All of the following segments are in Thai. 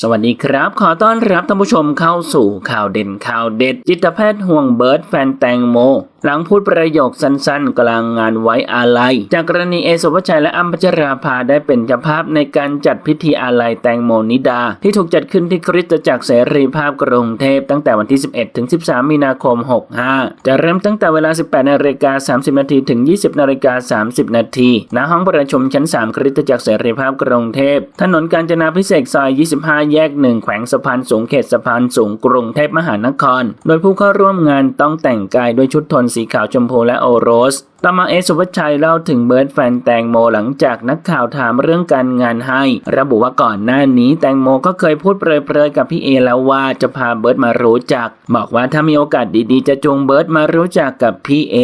สวัสดีครับ ขอต้อนรับท่านผู้ชมเข้าสู่ข่าวเด่นข่าวเด็ด จิตแพทย์ห่วงเบิร์ดแฟนแตงโม หลังพูดประโยคสั้นๆ กลางงานไว้อาลัย จากกรณีเอสุภชัยและอัมพัชราภาได้เป็นเจ้าภาพในการจัดพิธีอาลัยแตงโมนิดา ที่ถูกจัดขึ้นที่คริสตจักรเสรีภาพกรุงเทพตั้งแต่วันที่ 11 ถึง 13 มีนาคม 65 จะเริ่มตั้งแต่เวลา 18นาฬิกา30 นาทีถึง 20นาฬิกา30 นาทีณห้องประชุมชั้น 3 คริสตจักรเสรีภาพกรุงเทพถนนกาญจนาพิเศษซอย 25 แยก 1 แขวงสะพานสูงเขตสะพานสูงกรุงเทพมหานคร โดยผู้เข้าร่วมงานต้องแต่งกายด้วยชุดทนสีขาวชมพูและโอโรสต่อมาเอสุวัชชัยเล่าถึงเบิร์ดแฟนแตงโมหลังจากนักข่าวถามเรื่องการงานให้ ระบุว่าก่อนหน้านี้แตงโมก็เคยพูดเปรยๆกับพี่เอแล้วว่าจะพาเบิร์ดมารู้จัก บอกว่าถ้ามีโอกาสดีๆ จะจูงเบิร์ดมารู้จักกับพี่เอ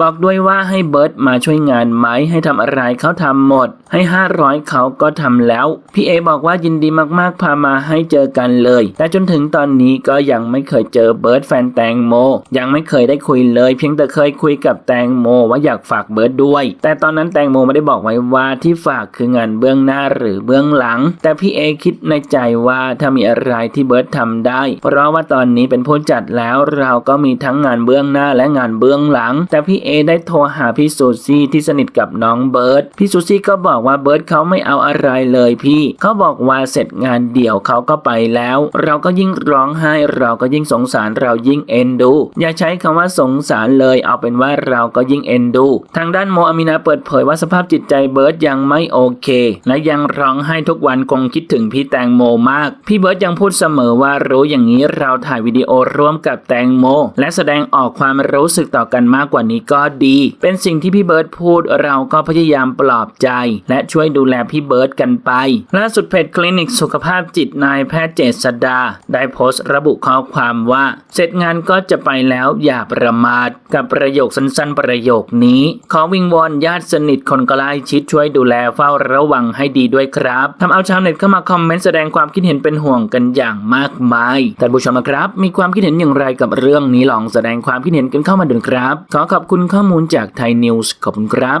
บอกด้วยว่าให้เบิร์ดมาช่วยงานไหมให้ทำอะไรเขาทำหมด ให้ 500 เขาก็ทำแล้ว พี่เอบอกว่ายินดีมากๆ พามาให้เจอกันเลย แต่จนถึงตอนนี้ก็ยังไม่เคยเจอเบิร์ดแฟนแตงโม ยังไม่เคยได้คุยเลย เพียงแต่เคยคุยกับแตงโมว่าอยากฝากเบิร์ดด้วย แต่ตอนนั้นแตงโมไม่ได้บอกไว้ว่าที่ฝากคืองานเบื้องหน้าหรือเบื้องหลัง แต่พี่เอคิดในใจว่าถ้ามีอะไรที่เบิร์ดทำได้ เพราะว่าตอนนี้เป็นผู้จัดแล้วเราก็มีทั้งงานเบื้องหน้าและงานเบื้องหลัง แต่พี่เอได้โทรหาพี่ซูซี่ที่สนิทกับน้องเบิร์ดพี่ซูซี่ก็บอกว่าเบิร์ดเขาไม่เอาอะไรเลยพี่เขาบอกว่าเสร็จงานเดี่ยวเขาก็ไปแล้ว เราก็ยิ่งร้องไห้เราก็ยิ่งสงสารเรายิ่งเอ็นดู อย่าใช้คำว่าสงสารเลยเอาเป็นว่าเราก็ยิ่งเอ็นดู ทางด้านโมอามินาเปิดเผยว่าสภาพจิตใจเบิร์ดยังไม่โอเค และยังร้องไห้ทุกวันคงคิดถึงพี่แตงโมมาก พี่เบิร์ดยังพูดเสมอว่ารู้อย่างนี้เราถ่ายวิดีโอร่วมกับแตงโม และแสดงออกความรู้สึกต่อกันมากกว่านี้ก็ดี เป็นสิ่งที่พี่เบิร์ดพูดเราก็พยายามปลอบใจ และช่วยดูแลพี่เบิร์ดกันไปล่าสุดเพจคลินิกสุขภาพจิตนายแพทย์เจษดา ได้โพสต์ระบุข้อความว่า เสร็จงานก็จะไปแล้วอย่าประมาทกับประโยคสั้นๆประโยคนี้ ขอวิงวอนญาติสนิทคนใกล้ชิดช่วยดูแลเฝ้าระวังให้ดีด้วยครับทำเอาชาวเน็ตเข้ามาคอมเมนต์แสดงความคิดเห็นเป็นห่วงกันอย่างมากมายท่านผู้ชมนะครับ มีความคิดเห็นอย่างไรกับเรื่องนี้ลองแสดงความคิดเห็นกันเข้ามาดูนครับ ขอขอบคุณข้อมูลจากไทยนิวส์ขอบคุณครับ